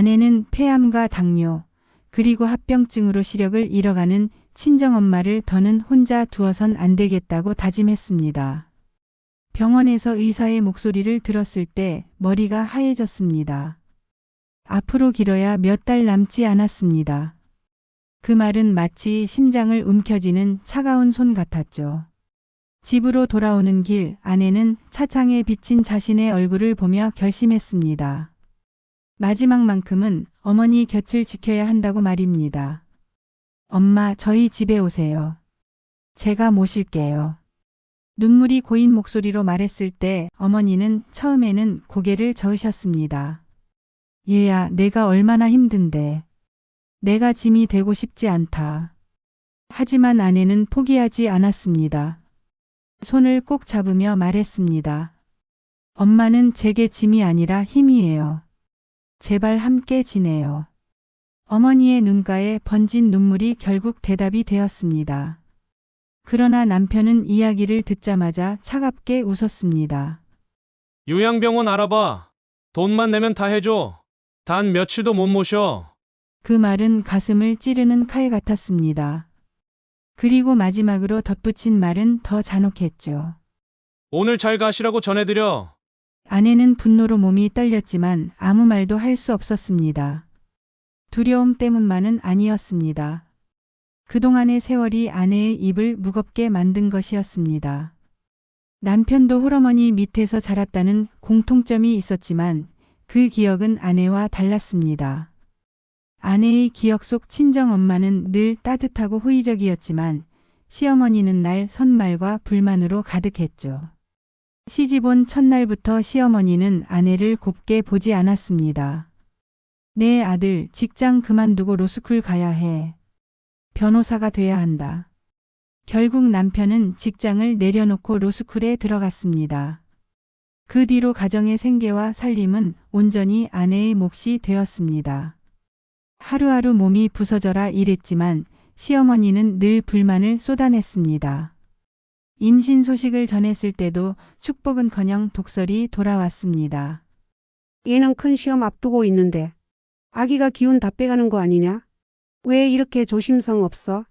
아내는 폐암과 당뇨, 그리고 합병증으로 시력을 잃어가는 친정엄마를 더는 혼자 두어선 안 되겠다고 다짐했습니다. 병원에서 의사의 목소리를 들었을 때 머리가 하얘졌습니다. 앞으로 길어야 몇 달 남지 않았습니다. 그 말은 마치 심장을 움켜쥐는 차가운 손 같았죠. 집으로 돌아오는 길 아내는 차창에 비친 자신의 얼굴을 보며 결심했습니다. 마지막만큼은 어머니 곁을 지켜야 한다고 말입니다. 엄마, 저희 집에 오세요. 제가 모실게요. 눈물이 고인 목소리로 말했을 때 어머니는 처음에는 고개를 저으셨습니다. 얘야, 내가 얼마나 힘든데. 내가 짐이 되고 싶지 않다. 하지만 아내는 포기하지 않았습니다. 손을 꼭 잡으며 말했습니다. 엄마는 제게 짐이 아니라 힘이에요. 제발 함께 지내요. 어머니의 눈가에 번진 눈물이 결국 대답이 되었습니다. 그러나 남편은 이야기를 듣자마자 차갑게 웃었습니다. 요양병원 알아봐. 돈만 내면 다 해줘. 단 며칠도 못 모셔. 그 말은 가슴을 찌르는 칼 같았습니다. 그리고 마지막으로 덧붙인 말은 더 잔혹했죠. 오늘 잘 가시라고 전해드려. 아내는 분노로 몸이 떨렸지만 아무 말도 할 수 없었습니다. 두려움 때문만은 아니었습니다. 그동안의 세월이 아내의 입을 무겁게 만든 것이었습니다. 남편도 홀어머니 밑에서 자랐다는 공통점이 있었지만 그 기억은 아내와 달랐습니다. 아내의 기억 속 친정엄마는 늘 따뜻하고 호의적이었지만 시어머니는 날 선말과 불만으로 가득했죠. 시집온 첫날부터 시어머니는 아내를 곱게 보지 않았습니다. 내 아들 직장 그만두고 로스쿨 가야 해. 변호사가 돼야 한다. 결국 남편은 직장을 내려놓고 로스쿨에 들어갔습니다. 그 뒤로 가정의 생계와 살림은 온전히 아내의 몫이 되었습니다. 하루하루 몸이 부서져라 일했지만 시어머니는 늘 불만을 쏟아냈습니다. 임신 소식을 전했을 때도 축복은커녕 독설이 돌아왔습니다. 얘는 큰 시험 앞두고 있는데 아기가 기운 다 빼가는 거 아니냐? 왜 이렇게 조심성 없어?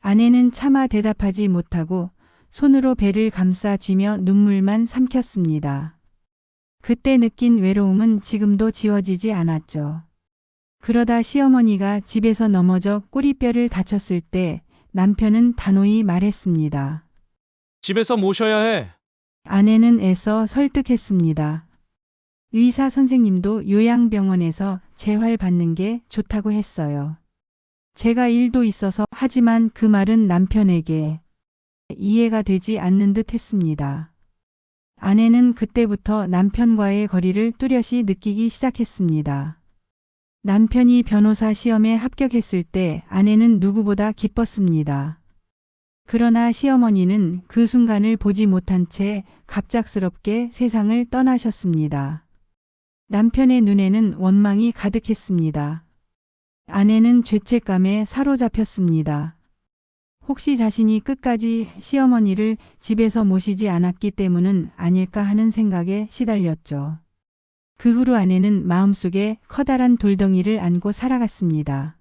아내는 차마 대답하지 못하고 손으로 배를 감싸 쥐며 눈물만 삼켰습니다. 그때 느낀 외로움은 지금도 지워지지 않았죠. 그러다 시어머니가 집에서 넘어져 꼬리뼈를 다쳤을 때 남편은 단호히 말했습니다. 집에서 모셔야 해. 아내는 애써 설득했습니다. 의사 선생님도 요양병원에서 재활받는 게 좋다고 했어요. 제가 일도 있어서 하지만 그 말은 남편에게 이해가 되지 않는 듯 했습니다. 아내는 그때부터 남편과의 거리를 뚜렷이 느끼기 시작했습니다. 남편이 변호사 시험에 합격했을 때 아내는 누구보다 기뻤습니다. 그러나 시어머니는 그 순간을 보지 못한 채 갑작스럽게 세상을 떠나셨습니다. 남편의 눈에는 원망이 가득했습니다. 아내는 죄책감에 사로잡혔습니다. 혹시 자신이 끝까지 시어머니를 집에서 모시지 않았기 때문은 아닐까 하는 생각에 시달렸죠. 그 후로 아내는 마음속에 커다란 돌덩이를 안고 살아갔습니다.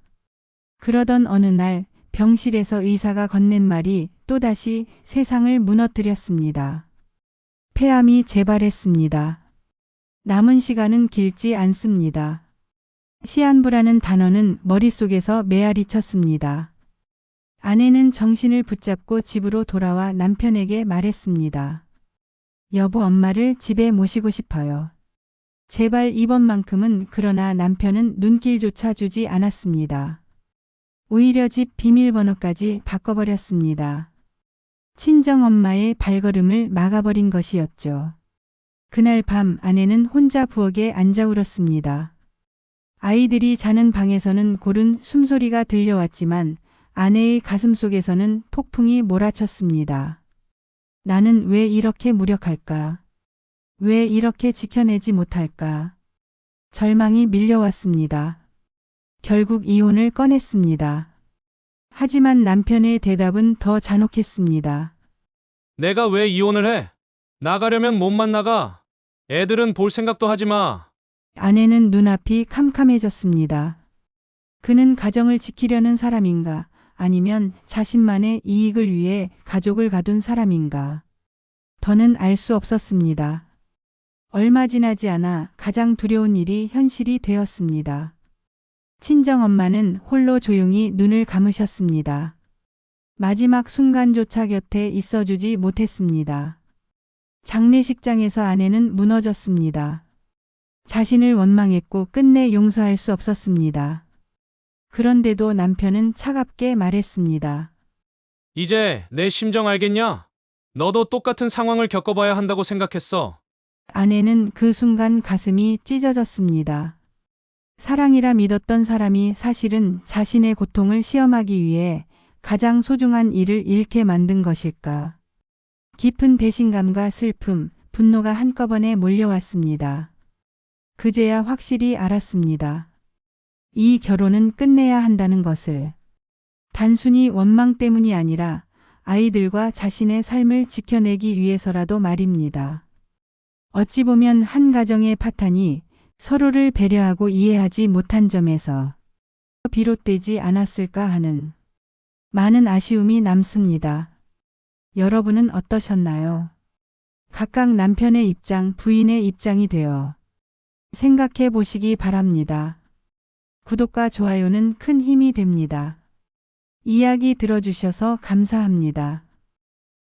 그러던 어느 날 병실에서 의사가 건넨 말이 또다시 세상을 무너뜨렸습니다. 폐암이 재발했습니다. 남은 시간은 길지 않습니다. 시한부라는 단어는 머릿속에서 메아리 쳤습니다. 아내는 정신을 붙잡고 집으로 돌아와 남편에게 말했습니다. 여보 엄마를 집에 모시고 싶어요. 제발 이번만큼은 그러나 남편은 눈길조차 주지 않았습니다. 오히려 집 비밀번호까지 바꿔버렸습니다. 친정엄마의 발걸음을 막아버린 것이었죠. 그날 밤 아내는 혼자 부엌에 앉아 울었습니다. 아이들이 자는 방에서는 고른 숨소리가 들려왔지만 아내의 가슴 속에서는 폭풍이 몰아쳤습니다. 나는 왜 이렇게 무력할까? 왜 이렇게 지켜내지 못할까? 절망이 밀려왔습니다. 결국 이혼을 꺼냈습니다. 하지만 남편의 대답은 더 잔혹했습니다. 내가 왜 이혼을 해? 나가려면 몸만 나가. 애들은 볼 생각도 하지 마. 아내는 눈앞이 캄캄해졌습니다. 그는 가정을 지키려는 사람인가 아니면 자신만의 이익을 위해 가족을 가둔 사람인가. 더는 알 수 없었습니다. 얼마 지나지 않아 가장 두려운 일이 현실이 되었습니다. 친정엄마는 홀로 조용히 눈을 감으셨습니다. 마지막 순간조차 곁에 있어주지 못했습니다. 장례식장에서 아내는 무너졌습니다. 자신을 원망했고 끝내 용서할 수 없었습니다. 그런데도 남편은 차갑게 말했습니다. 이제 내 심정 알겠냐? 너도 똑같은 상황을 겪어봐야 한다고 생각했어. 아내는 그 순간 가슴이 찢어졌습니다. 사랑이라 믿었던 사람이 사실은 자신의 고통을 시험하기 위해 가장 소중한 일을 잃게 만든 것일까. 깊은 배신감과 슬픔, 분노가 한꺼번에 몰려왔습니다. 그제야 확실히 알았습니다. 이 결혼은 끝내야 한다는 것을. 단순히 원망 때문이 아니라 아이들과 자신의 삶을 지켜내기 위해서라도 말입니다. 어찌 보면 한 가정의 파탄이 서로를 배려하고 이해하지 못한 점에서 비롯되지 않았을까 하는 많은 아쉬움이 남습니다. 여러분은 어떠셨나요? 각각 남편의 입장, 부인의 입장이 되어 생각해 보시기 바랍니다. 구독과 좋아요는 큰 힘이 됩니다. 이야기 들어주셔서 감사합니다.